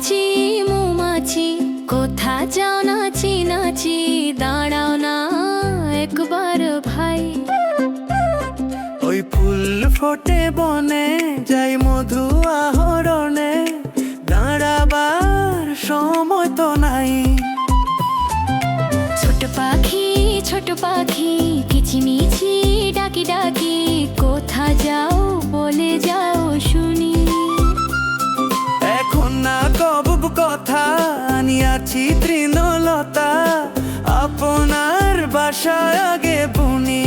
নাচি মৌমাছি কোথা যাও নাচি নাচি। দাঁড়াও না একবার ভাই। ওই ফুল ফোটে বনে যাই মধু আহরণে। দাঁড়াবার সময় তো নাই। ছোট পাখি ছোট পাখি আশা আগে বুনি।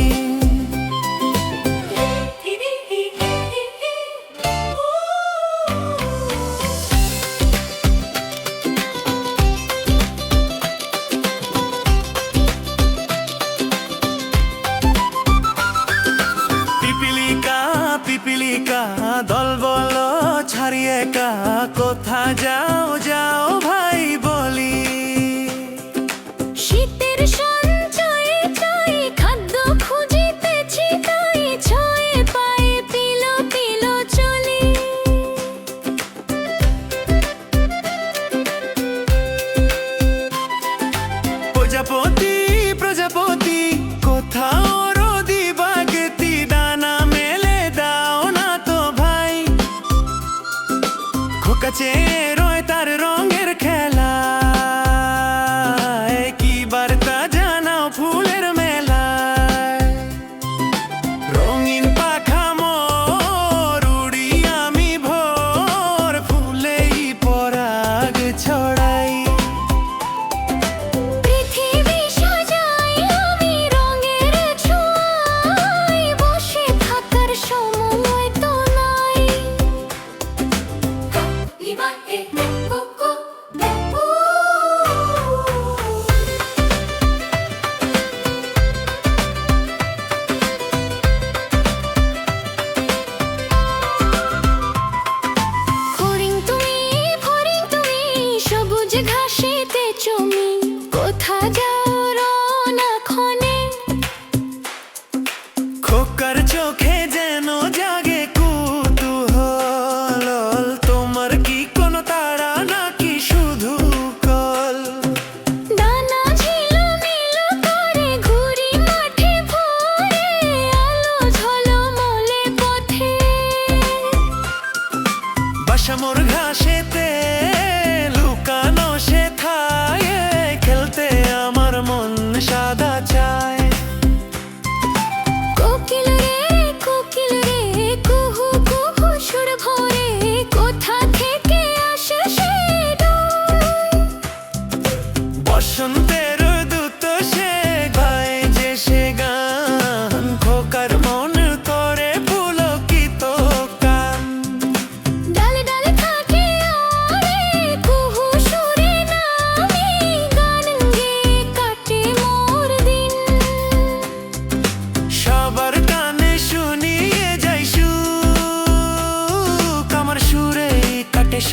পিপিলিকা দল বল ছাড়িয়ে কা কোথা যাও যাও ভাই বলি। শীতের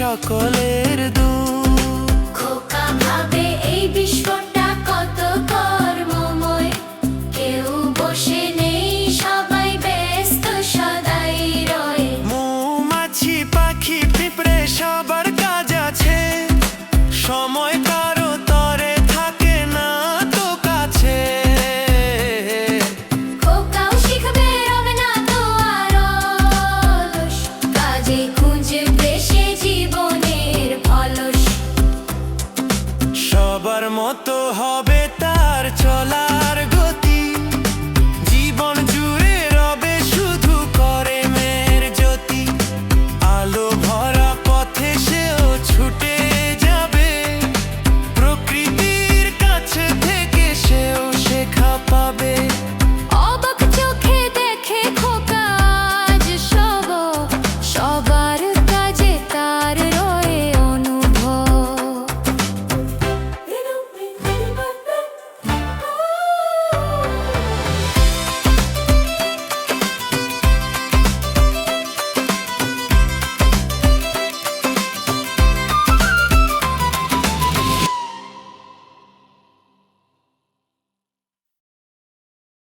সকলে